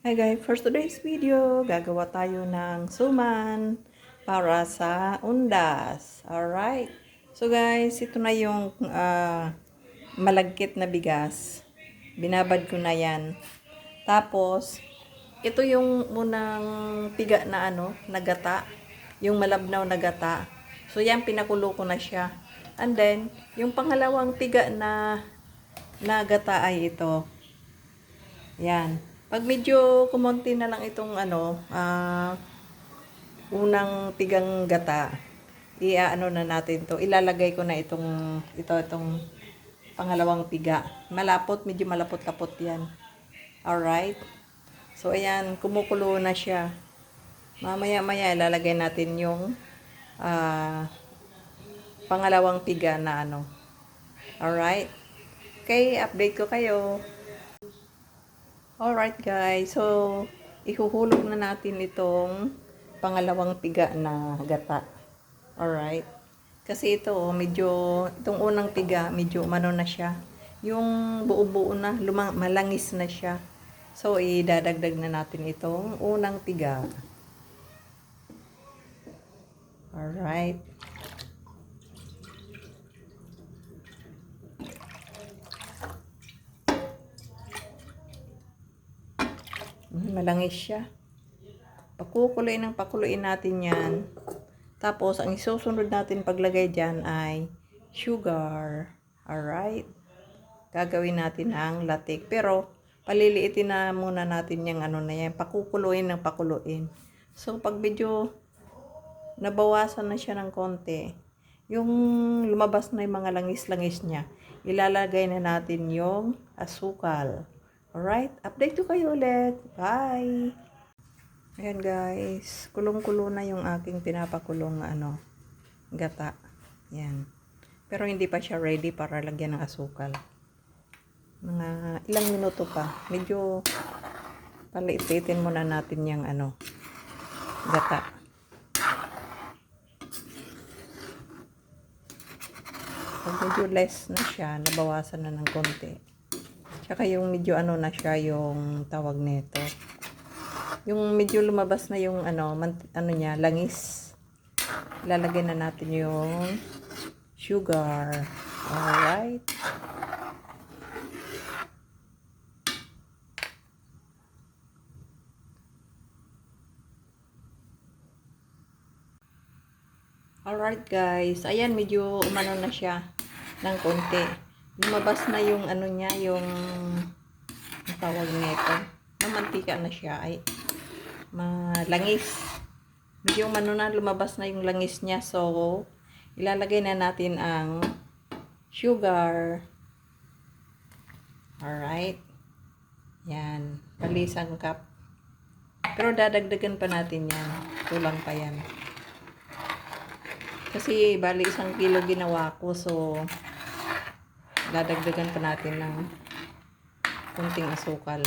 Hi guys, for today's video, gagawa tayo ng suman para sa undas. Alright? So guys, ito na yung ah, malagkit na bigas. Binabad ko na yan. Tapos, ito yung unang piga na ano, nagata. Yung malabnaw na gata. So yan, pinakulo ko na siya. And then, yung pangalawang piga na na gata ay ito. Yan. Pag medyo kumonti na lang itong ano, ah, unang pigang gata, iaano na natin to. Ilalagay ko na itong, ito, itong pangalawang piga. Malapot, medyo malapot-lapot yan. Alright? So, ayan, kumukulo na siya. Mamaya-maya, ilalagay natin yung ah, pangalawang piga na ano. Alright? Okay, update ko kayo. Alright guys, so ihuhulog na natin itong pangalawang piga na gata. Alright. Kasi ito, medyo, itong unang piga, medyo umano na siya. Yung buo-buo na, lumang, malangis na siya. So, idadagdag na natin itong unang piga. Alright. Mm, Malangis siya. Pakukuloyin ng pakuluin natin yan. Tapos, ang isusunod natin paglagay dyan ay sugar. Alright? Gagawin natin ang latik. Pero, paliliitin na muna natin yung ano na yan. Pakukuloyin ng pakuluin. So, pag medyo nabawasan na siya ng konti, yung lumabas na yung mga langis-langis niya, ilalagay na natin yung asukal. Alright? Update ko kayo ulit. Bye! Ayan guys. Kulong-kulo na yung aking pinapakulong ano, gata. Yan. Pero hindi pa siya ready para lagyan ng asukal. Mga ilang minuto pa. Medyo paliitin muna natin yung ano, gata. Pag medyo less na siya, nabawasan na ng konti. Tsaka yung medyo ano na siya yung tawag nito. Yung medyo lumabas na yung ano, man, ano niya, langis. Lalagay na natin yung sugar. Alright. Alright guys. Ayan, medyo umano na siya ng konti. Lumabas na yung ano niya, yung tawag nito. Mamantika na siya. Ay, malangis. Medyo umano na, lumabas na yung langis niya. So, ilalagay na natin ang sugar. Alright. Yan. Palisang cup. Pero dadagdagan pa natin yan. Kulang pa yan. Kasi bali isang kilo ginawa ko. So, dadagdagan pa natin ng kunting asukal.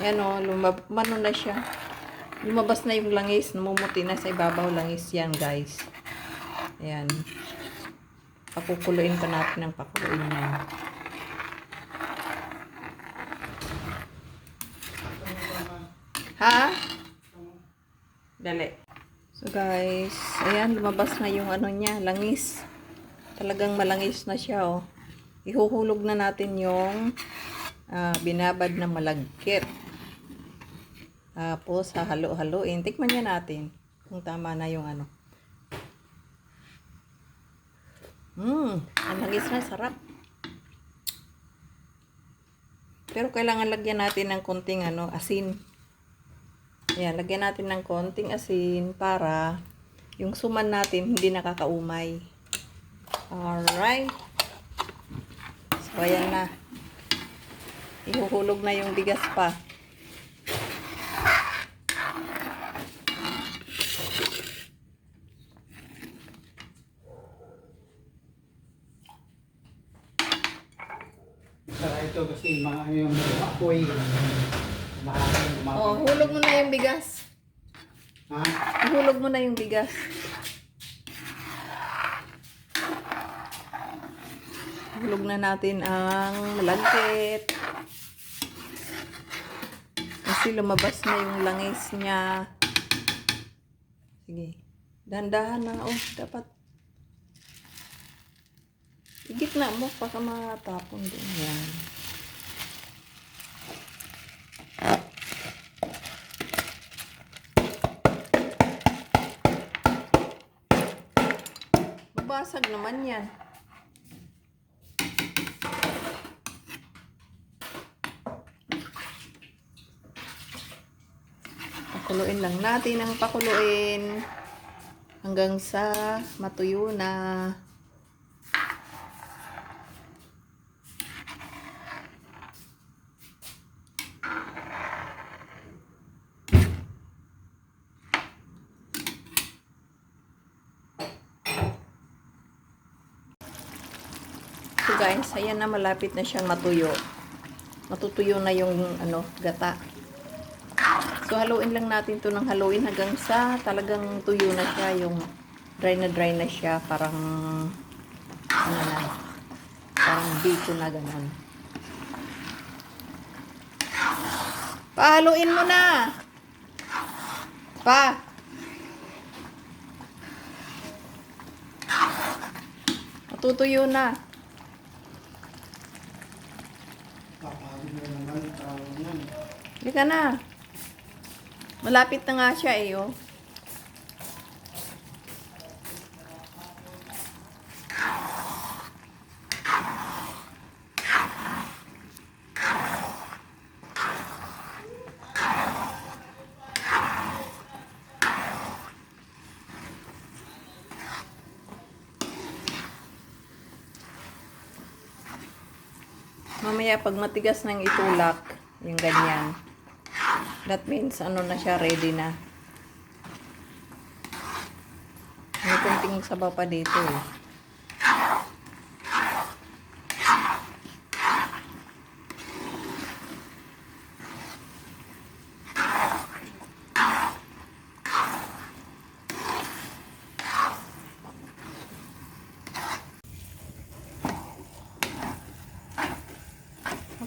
Yan o, lumab mano na siya. Lumabas na yung langis. Namumuti na sa ibabaw langis yan, guys. Ayan. Pakukuluin pa natin ng pakuluin yan. Ha? Dali. So guys, ayan, lumabas na yung ano niya, langis. Talagang malangis na siya, oh. Ihuhulog na natin yung ah, binabad na malagkit. Tapos, hahalo-haloin. Tikman niya natin kung tama na yung ano. Mmm, ang na, sarap. Pero kailangan lagyan natin ng konting ano, asin. Ayan, lagyan natin ng konting asin para yung suman natin hindi nakakaumay. Alright. So, ayan na. Ihuhulog na yung bigas pa. Saka ito kasi mga yung apoy. Oh, hulog mo na yung bigas. Ha? Ihulog mo na yung bigas. Hulog na natin ang malagkit. Kasi lumabas na yung langis niya. Sige. Dandahan na. Oh, dapat. Igit na mo. Baka matapon din yan. Babasag naman yan. Pakuluin lang natin ang pakuluin hanggang sa matuyo na. So guys, ayan na malapit na siyang matuyo. Matutuyo na yung ano, gata. So, haluin lang natin to ng haluin hanggang sa talagang tuyo na siya, yung dry na dry na siya, parang, ano na, parang biko na ganun. Pahaluin mo na! Pa! Matutuyo na. Niyan. Halika na. Malapit na nga siya eh, oh. Mamaya pag matigas ng itulak, yung ganyan. That means ano na siya, ready na. May kunting sabaw pa dito eh.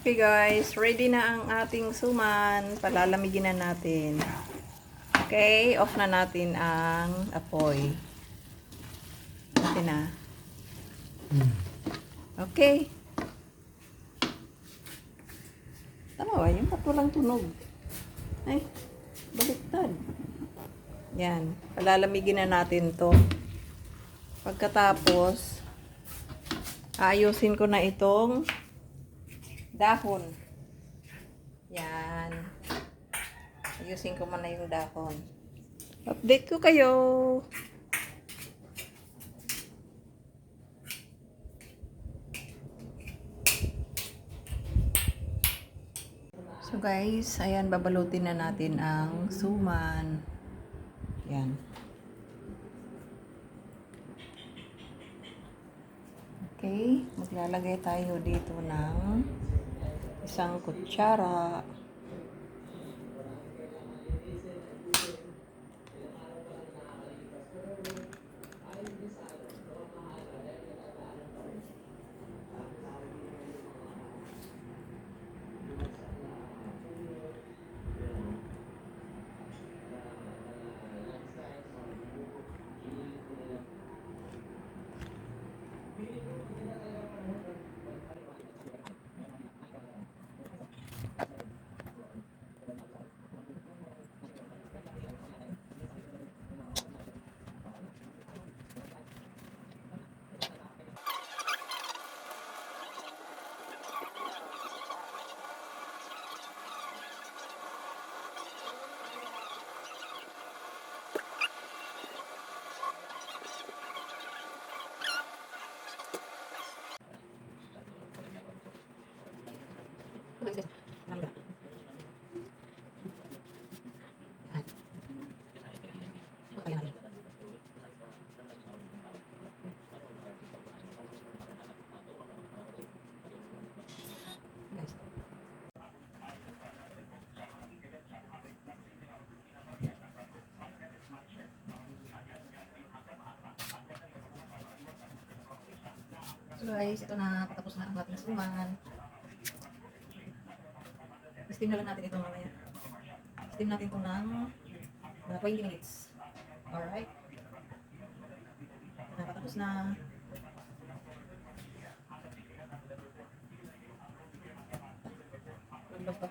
Okay guys, ready na ang ating suman. Palalamigin na natin. Okay, off na natin ang apoy. Okay na. Okay. Tama ba? Yung ba't walang tunog? Ay, baliktad. Yan. Palalamigin na natin to. Pagkatapos, ayusin ko na itong dahon. Yan. Ayusin ko muna yung dahon. Update ko kayo. So guys, ayan, babalutin na natin ang suman. Yan. Okay, maglalagay tayo dito ng isang kutsara. Guys, ito na patapos na ang ating suman. Steam na lang natin ito mamaya. Steam natin ito ng mga 20 minutes. Alright. Nakatapos na. Log pa.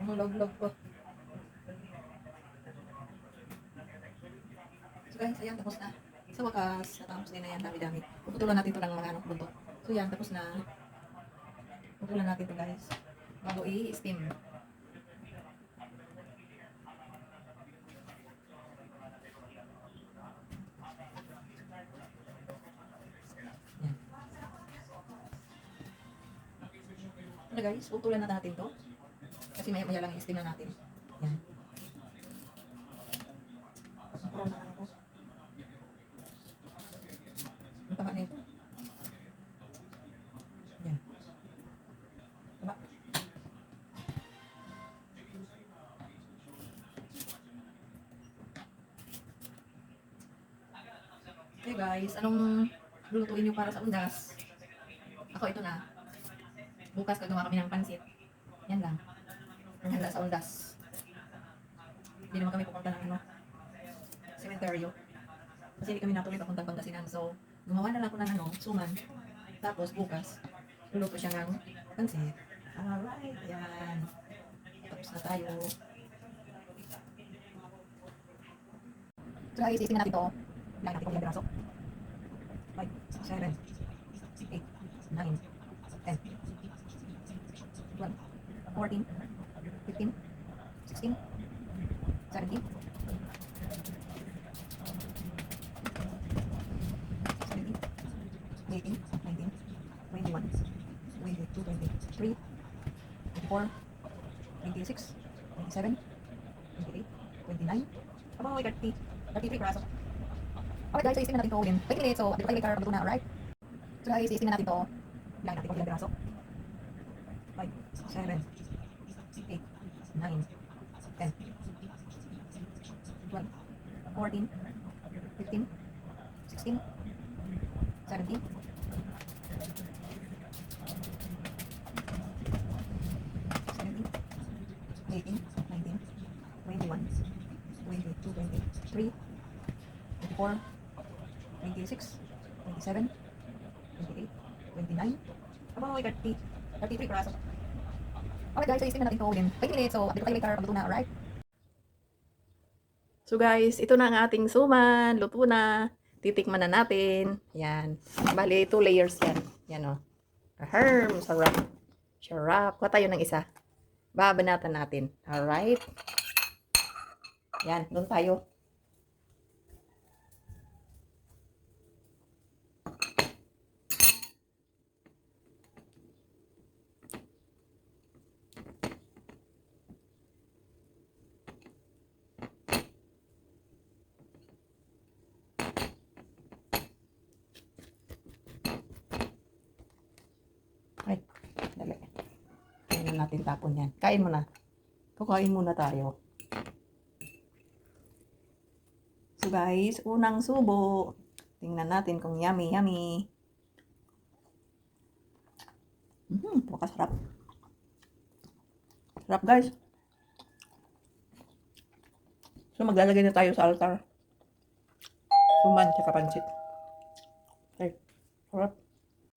Ang log-log pa. So guys, ayan, tapos na. Sa wakas, natapos din na yan, dami-dami. Puputulan natin ito ng mga ano, buntot. So yan, tapos na. Puputulan natin ito guys. Bago i-steam. Ano guys, puputulan na natin to. Kasi maya-maya lang i-steam na natin. Yan. Na. Ang taba na ito. Yan. Taba. Okay guys, anong lulutuin nyo para sa undas? Ako ito na. Bukas gagawa kami ng pansit. Yan lang. Ang handa sa undas. Hindi naman kami pupunta ng ano, cementerio. Kasi hindi kami natuloy papuntang Pangasinan. So, gumawa na lang ako ng ano, suman. Tapos, bukas, luluto siya ng pansit. Alright, yan. Tapos na tayo. So guys, isingin natin to. Bilang natin kung ilang piraso. 5, 7, 8, 9, 10, 12, 14, 15, 16, 17, 17, 18, 19, 21, 22, 23, 24, 26, 27, 28, 29, about like 30, 33 piraso. Okay guys, so isipin na natin to ulit. 20 minutes, so dito tayo later pagluto na, alright? So guys, isipin na natin to. Bilang natin kung ilang piraso. 5, 7, 8, 9, 10, 12, 14, 15, 16, 17, 17, 18, 19, 21, 22, 23, 24, 26, 27, 28, 29, about like 30, 33 piraso. Okay guys, isipin na natin ito ulit. 20 minutes, so dito tayo later pagluto na, alright? So guys, ito na ang ating suman. Luto na. Titikman na natin. Yan. Bali, two layers yan. Yan o. Ahem, sarap. Sarap. Kuha tayo ng isa. Babanatan natin. Alright. Yan, doon tayo. Ay, dali. Kain na natin tapon yan. Kain mo na. Kukain muna tayo. So guys, unang subo. Tingnan natin kung yummy, yummy. Mm, sarap. Sarap guys. So maglalagay na tayo sa altar. Suman, tsaka pansit. Ay, sarap.